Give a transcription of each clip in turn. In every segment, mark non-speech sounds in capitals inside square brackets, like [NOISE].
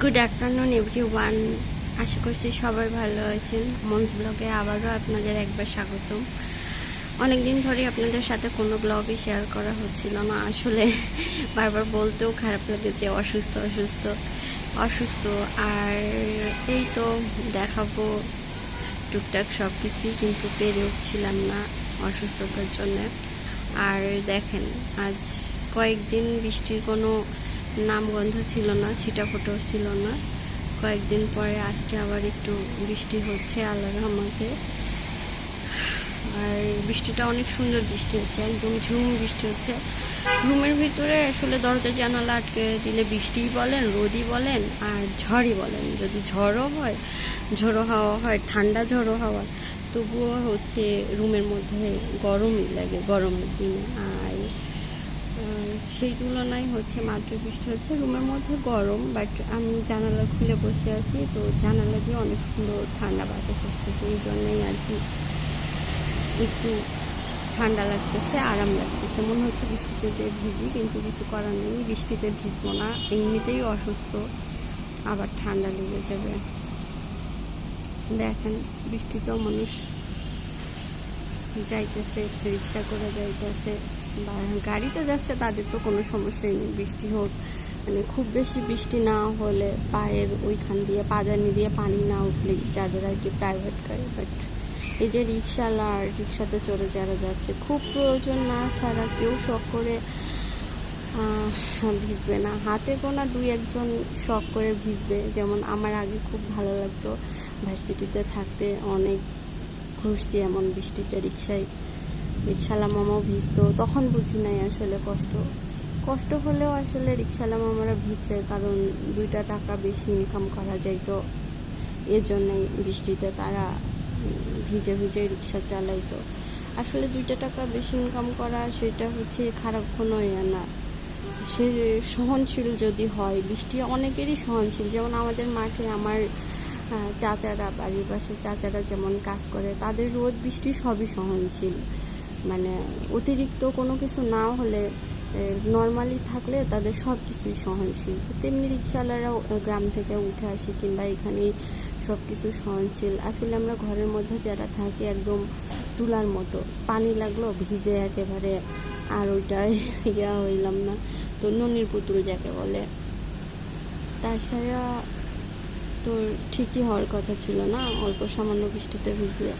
Good afternoon everyone আশা করছি সবাই ভালো আছেন। মন্স ব্লগে আবারও আপনাদের একবার স্বাগতম। অনেকদিন ধরে আপনাদের সাথে কোনো ব্লগে শেয়ার করা হচ্ছিল না। আসলে বারবার বলতেও খারাপ লাগে যে অসুস্থ অসুস্থ অসুস্থ। আর এই তো দেখাবো টুকটাক সব কিছুই কিন্তু পেরে উঠছিলাম না অসুস্থতার জন্য। আর দেখেন, আজ কয়েকদিন বৃষ্টির কোনো নামগন্ধ ছিল না ছিটাফোটো ছিল না। কয়েকদিন পরে আজকে আবার একটু বৃষ্টি হচ্ছে আল্লাহ রহমতে। আর বৃষ্টিটা অনেক সুন্দর বৃষ্টি হচ্ছে, একদম ঝুম বৃষ্টি হচ্ছে। রুমের ভিতরে আসলে দরজা জানালা আটকে দিলে বৃষ্টিই বলেন, রোদই বলেন, আর ঝড়ই বলেন। যদি ঝড়ও হয়, ঝড়ো হাওয়া হয়, ঠান্ডা ঝড়ো হাওয়া, তবুও হচ্ছে রুমের মধ্যে গরমই লাগে, গরমের দিনে। আর সেই তুলনায় হচ্ছে বৃষ্টি হচ্ছে রুমের মধ্যে গরম বাট আমি জানালা খুলে বসে আছি, তো জানালা দিয়ে অনেক সুন্দর ঠান্ডা বাতাস আসতেছে, এই জন্যই আর কি একটু ঠান্ডা লাগতেছে, আরাম লাগতেছে। মনে হচ্ছে বৃষ্টিতে যে ভিজি, কিন্তু কিছু করার নেই। বৃষ্টিতে ভিজবো না, এমনিতেই অসুস্থ, আবার ঠান্ডা লেগে যাবে। দেখেন, বৃষ্টিতেও মানুষ যাইতেছে রিক্সা করে যাইতেছে। বা গাড়িতে যাচ্ছে, তাদের তো কোনো সমস্যাই নেই। বৃষ্টি হোক মানে খুব বেশি বৃষ্টি না হলে পায়ের ওইখান দিয়ে পাদানি দিয়ে পানি না উঠলেই যাদের আর কি প্রাইভেট গাড়ি। বাট এই যে রিক্সাওয়ালা আর রিক্সাতে চড়ে যারা যাচ্ছে, খুব প্রয়োজন না ছাড়া কেউ শখ করে ভিজবে না। হাতে গোনা দুই একজন শখ করে ভিজবে। যেমন আমার আগে খুব ভালো লাগতো ভার্সিটিতে থাকতে অনেক ঘুরছি এমন বৃষ্টিতে রিক্সায় রিক্সালা মামাও ভিজতো। তখন বুঝি নাই আসলে কষ্ট। কষ্ট হলেও আসলে রিক্সালা মামারা ভিজছে, কারণ দুইটা টাকা বেশি ইনকাম করা যাইতো এর জন্যই বৃষ্টিতে তারা ভিজে ভিজে রিক্সা চালাইতো। আসলে দুইটা টাকা বেশি ইনকাম করা সেটা হচ্ছে খারাপ কোনো ইয়ে না। সে সহনশীল যদি হয়, বৃষ্টি অনেকেরই সহনশীল। যেমন আমাদের মাঠে আমার চাচারা, বাড়ির পাশে চাচারা যেমন কাজ করে, তাদের রোদ, বৃষ্টি সবই সহনশীল। মানে অতিরিক্ত কোনো কিছু না হলে নর্মালি থাকলে তাদের সব কিছুই সহনশীল। তেমনি রিক্সাওয়ালারাও গ্রাম থেকে উঠে আসে কিংবা এখানেই সব কিছু সহনশীল। আসলে আমরা ঘরের মধ্যে যারা থাকি একদম তুলার মতো। পানি লাগল, ভিজে একেবারে, আর ওইটাই ইয়া হইলাম না। তো ননির পুতুল যাকে বলে। তাছাড়া তো ঠিকই হওয়ার কথা ছিল না। অল্প সামান্য বৃষ্টিতে ভিজলে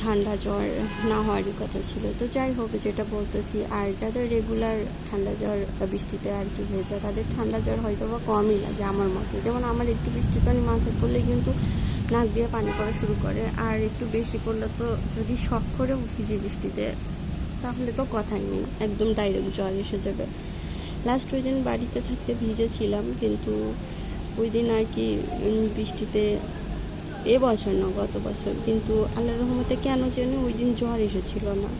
ঠান্ডা জ্বর না হওয়ারই কথা ছিল। তো যাই হোক, যেটা বলতেছি, আর যাদের রেগুলার ঠান্ডা জ্বর বৃষ্টিতে আর কি ভেজা, তাদের ঠান্ডা জ্বর হয়তো বা কমই লাগে আমার মতে। যেমন আমার একটু বৃষ্টির পানি মাথায় পড়লে কিন্তু নাক দিয়ে পানি পড়া শুরু করে, আর একটু বেশি পড়লে তো যদি শখ করেও ভিজে বৃষ্টিতে, তাহলে তো কথাই নেই, একদম ডাইরেক্ট জ্বর এসে যাবে। লাস্ট ওই দিন বাড়িতে থাকতে ভিজেছিলাম, কিন্তু ওই দিন আর কি বৃষ্টিতে এ বছর না, গত বছর। কিন্তু আল্লাহ রহমতে কেন জানি ওই দিন জ্বর এসেছিল না।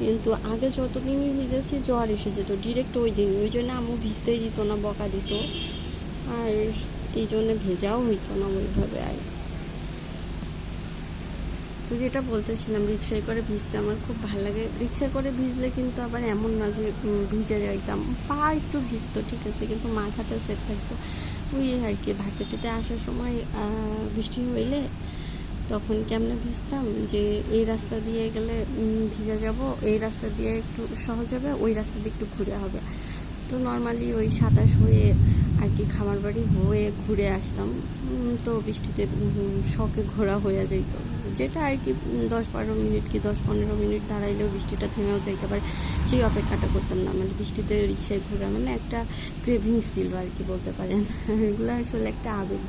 কিন্তু আগে যতদিনই ভিজেছি, জ্বর এসে যেত ডিরেক্ট ওই দিন। ওই জন্য আম্মু ভিজতেই দিত না, বকা দিত। আর এই জন্য ভেজাও হইতো না ওইভাবে আর। তো যেটা বলতেছিলাম, রিক্সায় করে ভিজতে আমার খুব ভালো লাগে। রিক্সায় করে ভিজলে কিন্তু আবার এমন না যে ভিজে যাইতাম। পা একটু ভিজতো, ঠিক আছে, কিন্তু মাথাটা সেট থাকতো। ওই আর কি ভার্সিটিতে আসার সময় বৃষ্টি হইলে তখন কেমনে ভিজতাম? যে এই রাস্তা দিয়ে গেলে ভিজা যাব, এই রাস্তা দিয়ে একটু সহজ হবে, ওই রাস্তা দিয়ে একটু ঘুরে হবে। তো নর্মালি ওই সাতাশ হয়ে আর কি খামার বাড়ি হয়ে ঘুরে আসতাম। তো বৃষ্টিতে শখে ঘোরা হয়ে যেত। যেটা আর কি দশ বারো মিনিট কি দশ পনেরো মিনিট দাঁড়াইলেও বৃষ্টিটা থেমেও যাইতে পারে, সেই অপেক্ষাটা করতাম না। মানে বৃষ্টিতে রিক্সায় ঘোরা মানে একটা ক্রেভিং ছিল আর কি বলতে পারেন। [LAUGHS] এগুলো আসলে একটা আবেগ।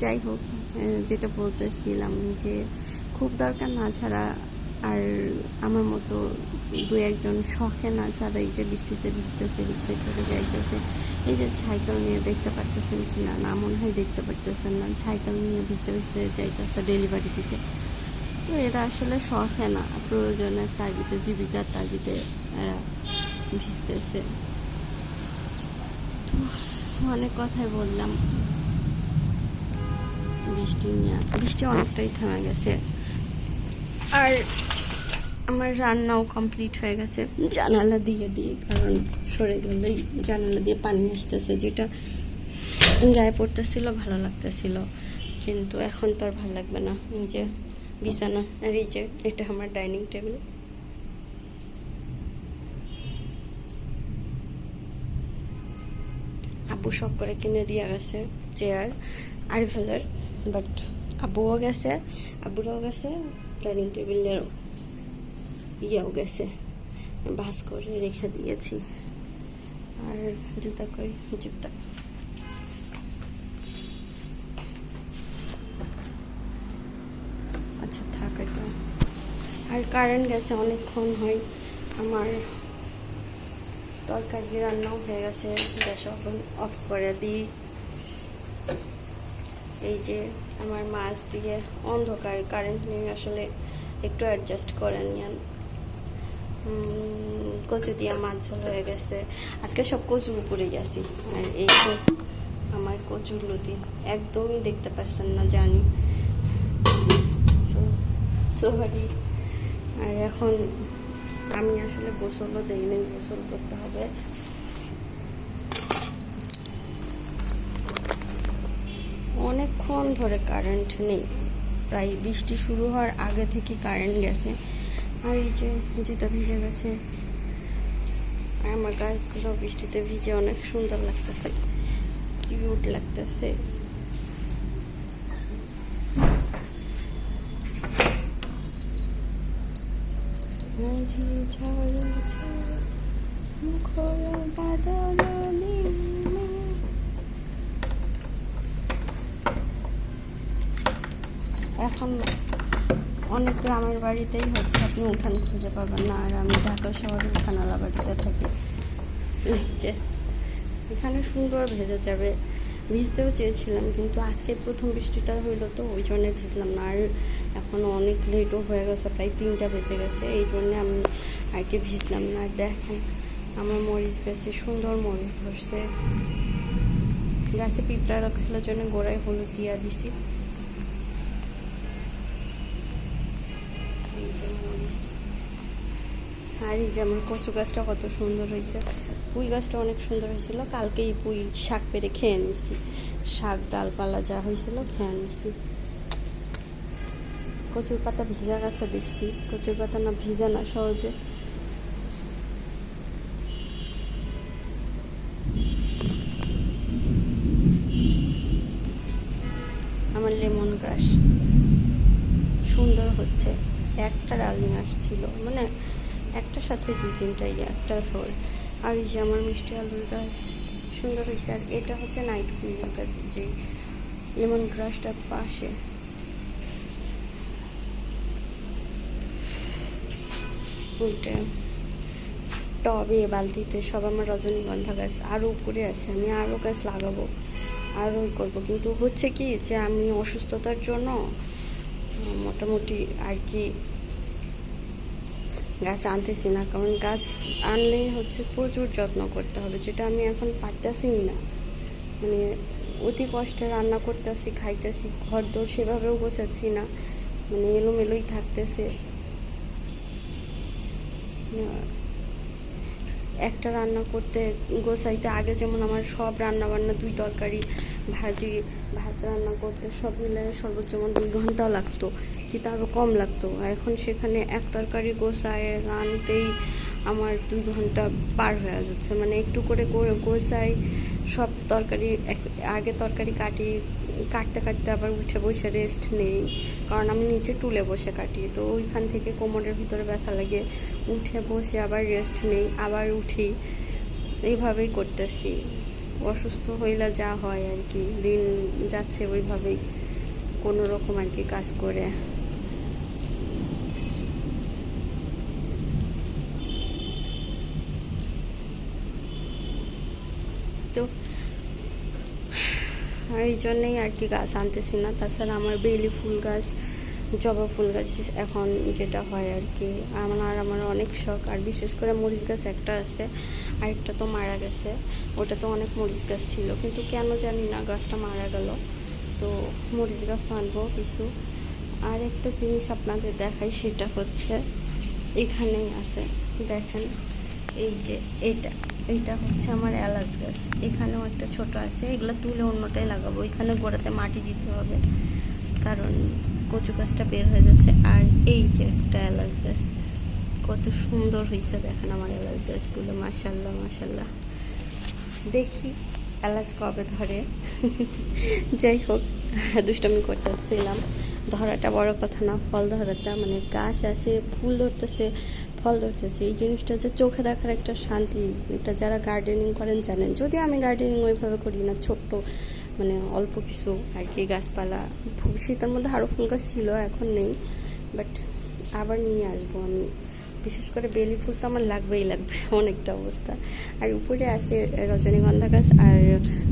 যাই হোক যেটা বলতেছিলাম যে, খুব দরকার না ছাড়া আর আমার মতো দু একজন শখে না ছাড়া এই যে বৃষ্টিতে ভিজতেছে, রিক্সায় চলে যাইতেছে, এই যে সাইকেল নিয়ে দেখতে পারতেছেন কি না? না, মনে হয় দেখতে পারতেছেন না। সাইকেল নিয়ে ভিজতে ভিজতে যাইতেছে ডেলিভারি দিতে। তো এরা আসলে শখে না প্রয়োজনের তাগিদে, জীবিকার তাগিদে এরা ভিজতেছে। অনেক কথাই বললাম। বৃষ্টি নিয়ে, বৃষ্টি অনেকটাই থেমে গেছে। আর আমার রান্নাও কমপ্লিট হয়ে গেছে। জানালা দিয়ে দিয়ে, কারণ সরে গেলেই জানালা দিয়ে পানি আসতেছে, যেটা গায়ে পড়তেছিল, ভালো লাগতেছিল। কিন্তু এখন তো আর ভালো লাগবে না। এই যে বিছানা, আর এই যে এটা আমার ডাইনিং টেবিল আব্বু সব করে কিনে দিয়ে গেছে চেয়ার আর ফেলার বাট আবুও গেছে, আব্বুরাও গেছে। ডাইনিং টেবিলের ইয়েও গেছে ভাস করে রেখে দিয়েছি। আর জুতা কই? জুতা। আচ্ছা থাক তো আর কারেন্ট গেছে অনেকক্ষণ হয়, আমার তরকারি রান্নাও হয়ে গেছে। গ্যাস অফ করে দিই। এই যে আমার মাছ দিয়ে অন্ধকার কারেন্ট নেই, আসলে একটু অ্যাডজাস্ট করে নিন কচু দিয়ে মাছ ঝোল হয়ে গেছে। আজকে সব কচুর উপরে গেছি আর এই তো আমার কচুর লতি, একদমই দেখতে পাচ্ছেন না, জানি। তো সরি আর এখন আমি আসলে গোসলও দেই গোসল করতে হবে। অনেকক্ষণ ধরে কারেন্ট নেই। প্রায় বৃষ্টি শুরু হওয়ার আগে থেকে কারেন্ট গেছে। আর এই যে জুতা ভিজে গেছে, আর আমার গাছগুলো বৃষ্টিতে ভিজে অনেক সুন্দর লাগতেছে কিউট লাগতেছে। মাঝে ঝড় মুখর বাদল নীলিমা। এখন অনেক গ্রামের বাড়িতেই হচ্ছে, আপনি উঠান খুঁজে পাবেন না। আর আমি ঢাকা শহরে উঠানালা বাড়িতে থাকি। যে, এখানে সুন্দর ভেজে যাবে। ভিজতেও চেয়েছিলাম, কিন্তু আজকে প্রথম বৃষ্টিটা হইল তো, ওই জন্য ভিজলাম না। আর এখন অনেক লেটও হয়ে গেছে, প্রায় তিনটা বেজে গেছে। এই জন্যে আমি আর কি ভিজলাম না। দেখেন, আমার মরিচ গাছে, সুন্দর মরিচ ধরছে। গাছে পিঁপড়া রাখছিল জন্য গোড়ায় হলুদ দিয়া দিছি। আর এই যে আমার কচু গাছটা কত সুন্দর হয়েছে। পুঁই গাছটা অনেক সুন্দর হয়েছিল। কালকেই পুঁই শাক পেরে খেয়ে নিছি। শাক, ডালপালা যা হয়েছিল খেয়ে নিছি। কচুর পাতা ভিজা গাছে দেখছি। কচুর পাতা না ভিজা না, সহজে। আমার লেমন গ্রাস। সুন্দর হচ্ছে। একটা ডালিং আসছিল। মানে একটার সাথে দুই তিনটা ইয়ে একটা ফল আর এই যে আমার মিষ্টি আলুর গাছ, সুন্দর হয়েছে। আর এটা হচ্ছে নাইট কুইনের গাছ যে লেমন গ্রাসটার পাশে। ওইটা টবে, বালতিতে, সব আমার রজনীগন্ধা গাছ। আরও উপরে আছে, আমি আরও গাছ লাগাবো আরও করব। কিন্তু হচ্ছে কি যে আমি অসুস্থতার জন্য, মোটামুটি আর কি গাছ আনতেছি না, কারণ গাছ আনলেই হচ্ছে প্রচুর যত্ন করতে হবে, যেটা আমি এখন পারতেছি না। মানে অতি কষ্টে রান্না করতেছি, খাইতেছি ঘর দোর সেভাবেও গোছাচ্ছি না মানে এলোমেলোই থাকতেছে। একটা রান্না করতে গোছাইতে আগে যেমন আমার সব রান্না বান্না দুই তরকারি, ভাজি, ভাত রান্না করতে সব মিলে সর্বোচ্চ যেমন দুই ঘণ্টা লাগতো। কিন্তু আরও কম লাগতো। এখন সেখানে এক তরকারি গোছায় রানতেই আমার দুই ঘণ্টা পার হয়ে যাচ্ছে। মানে একটু করে গো- গোছাই সব তরকারি আগে তরকারি কাটি, কাটতে কাটতে আবার উঠে বসে রেস্ট নেই। কারণ আমি নিচে টুলে বসে কাটি। তো ওইখান থেকে কোমরের ভিতরে ব্যথা লাগে। উঠে বসে আবার রেস্ট নেই। আবার উঠি। এইভাবেই করতেছি। অসুস্থ হইলে যা হয় আর কি। দিন যাচ্ছে ওইভাবেই। কোনো রকম আর কি কাজ করে। তো এই জন্যই আর কি গাছ আনতেছি না। তাছাড়া আমার বেলি ফুল গাছ, জবা ফুল গাছ এখন যেটা হয় আর কি। আমার আমার অনেক শখ। আর বিশেষ করে মরিচ গাছ একটা আছে, আরেকটা তো মারা গেছে। ওটা তো অনেক মরিচ গাছ ছিল। কিন্তু কেন জানি না, গাছটা মারা গেল। তো মরিচ গাছ আনব কিছু। আর একটা জিনিস আপনাদের দেখাই, সেটা হচ্ছে এখানেই আছে। দেখেন, এই যে এটা। এইটা হচ্ছে আমার এলাচ গাছ। এখানেও একটা ছোট আছে, এগুলো তুলে অন্যটাই লাগাবো। এখানে গোড়াতে মাটি দিতে হবে, কারণ কচু গাছটা বের হয়ে যাচ্ছে। আর এই যে একটা এলাচ গাছ, কত সুন্দর হয়েছে দেখেন আমার এলাচ গাছগুলো মাসাল্লাহ মাসাল্লাহ দেখি এলাচ কবে ধরে। [LAUGHS] যাই হোক, দুষ্টমি করতেছিলাম ধরাটা বড় কথা না, ফল ধরাটা মানে গাছ আছে, ফুল ধরতেছে, ফল ধরতেছে, এই জিনিসটা যে চোখে দেখার একটা শান্তি, এটা যারা গার্ডেনিং করেন জানেন। যদি আমি গার্ডেনিং ওইভাবে করি না, ছোট্ট মানে অল্প কিছু আর কি গাছপালা। শীতের মধ্যে আরও ফুল গাছ ছিল, এখন নেই বাট আবার নিয়ে আসব আমি। বিশেষ করে বেলি ফুল তো আমার লাগবেই লাগবে, অনেকটা অবস্থা। আর উপরে আছে রজনীগন্ধা গাছ আর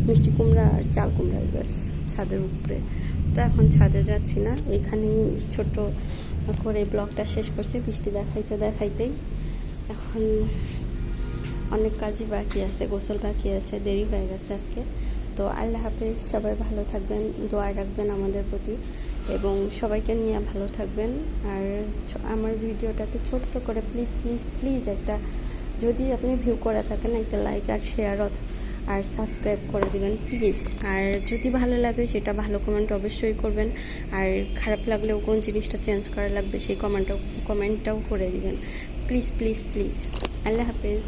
মিষ্টি কুমড়া আর চাল কুমড়ার গাছ, ছাদের উপরে। তো এখন ছাদে যাচ্ছি না। এখানেই ছোট করে ব্লগটা শেষ করছে, বৃষ্টি দেখাইতে দেখাইতেই। এখন অনেক কাজই বাকি আছে, গোসল বাকি আছে, দেরি হয়ে গেছে আজকে। তো আল্লাহ হাফেজ, সবাই ভালো থাকবেন, দোয়া রাখবেন আমাদের প্রতি এবং সবাইকে নিয়ে ভালো থাকবেন। আর আমার ভিডিওটাকে ছোট্ট করে প্লিজ প্লিজ প্লিজ একটা যদি আপনি ভিউ করে থাকেন, একটা লাইক আর শেয়ার আর সাবস্ক্রাইব করে দেবেন প্লিজ আর যদি ভালো লাগে সেটা ভালো কমেন্ট অবশ্যই করবেন। আর খারাপ লাগলেও কোন জিনিসটা চেঞ্জ করা লাগবে সেই কমেন্টটাও কমেন্টটাও করে দেবেন। প্লিজ প্লিজ প্লিজ আল্লাহ হাফেজ।